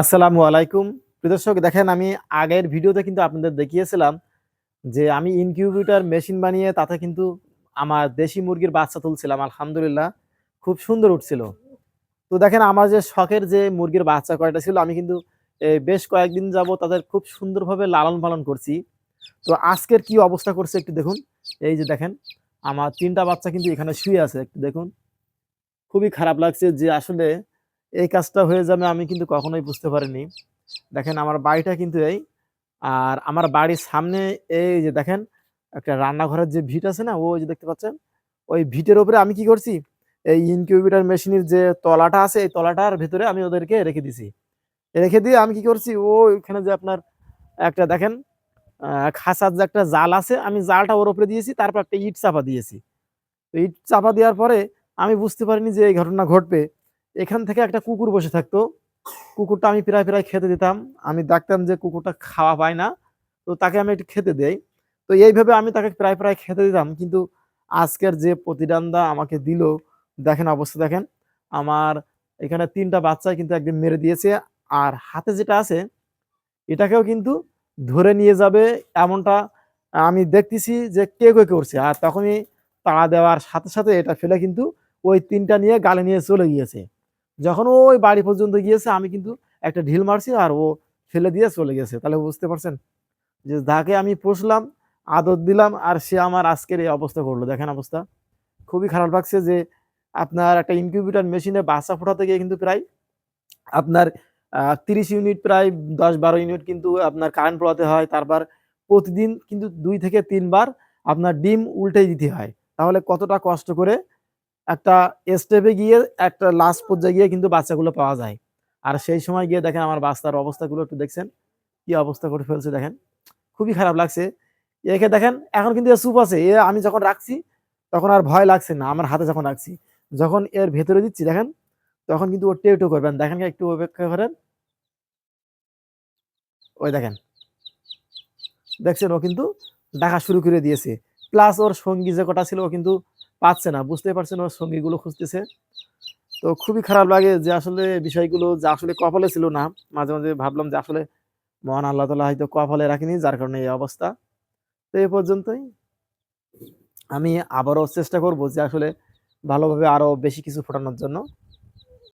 আসসালামু আলাইকুম। দর্শক, দেখেন আমি আগের ভিডিওতে কিন্তু আপনাদের দেখিয়েছিলাম যে আমি ইনকিউবেটর মেশিন বানিয়ে তাতে কিন্তু আমার দেশি মুরগির বাচ্চা তুলছিলাম। আলহামদুলিল্লাহ, খুব সুন্দর উঠছিল। তো দেখেন আমার যে শখের যে মুরগির বাচ্চা কয়টা ছিল, আমি কিন্তু বেশ কয়েকদিন যাব তাদের খুব সুন্দরভাবে লালন পালন করছি। তো আজকের কি অবস্থা করছে একটু দেখুন। এই যে দেখেন, আমার তিনটা বাচ্চা কিন্তু এখানে শুয়ে আছে। একটু দেখুন। খুবই খারাপ লাগছে যে আসলে এই কাজটা হয়ে যাবে আমি কিন্তু কখনোই বুঝতে পারিনি। দেখেন আমার বাড়িটা কিন্তু এই, আর আমার বাড়ির সামনে এই যে দেখেন, একটা রান্নাঘরের যে ভিট আছে না, ওই যে দেখতে পাচ্ছেন, ওই ভিটের উপরে আমি কি করছি, এই ইনকিউবেটর মেশিনের যে তলাটা আছে, এই তলাটার ভেতরে আমি ওদেরকে রেখে দিছি। রেখে দিয়ে আমি কি করছি ও ওইখানে যে আপনার একটা দেখেন খাসার যে একটা জাল আছে, আমি জালটা ওর উপরে দিয়েছি, তারপর একটা ইট চাপা দিয়েছি। তো ইট চাপা দেওয়ার পরে আমি বুঝতে পারিনি যে এই ঘটনা ঘটবে। এখান থেকে একটা কুকুর বসে থাকতো। কুকুরটা আমি প্রায় প্রায় খেতে দিতাম। আমি দেখতাম যে কুকুরটা খাওয়া পায় না। তো তাকে আমি একটু খেতে দেই। তো এইভাবে আমি তাকে প্রায় প্রায় খেতে দিতাম। কিন্তু আজকের যে প্রতিদানটা আমাকে দিল, দেখেন অবস্থা দেখেন। আমার এখানে তিনটা বাচ্চা কিন্তু একদিন মেরে দিয়েছে। আর হাতে যেটা আছে, এটাকেও কিন্তু ধরে নিয়ে যাবে এমনটা আমি দেখতেছি যে কে কে করছে। আর তখনই তাড়া দেওয়ার সাথে সাথে এটা ফেলে কিন্তু ওই তিনটা নিয়ে গালে নিয়ে চলে গিয়েছে। যখন ওই বাড়ি পর্যন্ত গিয়েছে, আমি কিন্তু একটা ঢিল মারছি আর ও ফেলে দিয়ে চলে গেছে। তাহলে বুঝতে পারছেন যে যাকে আমি পুষলাম, আদর দিলাম আর সে আমার আজকের এই অবস্থা করল। দেখেন অবস্থা। খুবই খারাপ লাগছে যে আপনার একটা ইনকিউবেটর মেশিনে বাচ্চা ফোটাতে গিয়ে কিন্তু প্রায় আপনার তিরিশ ইউনিট, প্রায় দশ বারো ইউনিট কিন্তু আপনার কারেন্ট পোড়াতে হয়। তারপর প্রতিদিন কিন্তু দুই থেকে তিনবার আপনার ডিম উল্টে দিতে হয়। তাহলে কতটা কষ্ট করে একটা স্টেপে গিয়ে একটা লাস্ট পর্যায়ে গিয়ে কিন্তু বাচ্চাগুলো পাওয়া যায়। আর সেই সময় গিয়ে দেখেন আমার বাচ্চার অবস্থাগুলো একটু দেখছেন। কি অবস্থা করে ফেলছে দেখেন। খুবই খারাপ লাগছে। একে দেখেন, এখন কিন্তু চুপ আছে। এ আমি যখন রাখছি, তখন আর ভয় লাগছে না। আমার হাতে যখন রাখছি, যখন এর ভেতরে দিচ্ছি দেখেন, তখন কিন্তু ও টেউ টেউ করবেন। দেখেন একটু অপেক্ষা করেন। ওই দেখেন। দেখছেন, ও কিন্তু ডাকা শুরু করে দিয়েছে। প্লাস ওর সঙ্গী যে কটা ছিল, ও কিন্তু পাচ্ছে না বুঝতে পারছে না সঙ্গীগুলো খুঁজতেছে। তো খুবই খারাপ লাগে যে আসলে বিষয়গুলো যা আসলে কপালে ছিল না, মাঝে মাঝে ভাবলাম যে আসলে মহান আল্লাহ তালা হয়তো কপালে রাখিনি, যার কারণে এই অবস্থা। তো এ পর্যন্তই। আমি আবারও চেষ্টা করব যে আসলে ভালোভাবে আরও বেশি কিছু ফোটানোর জন্য।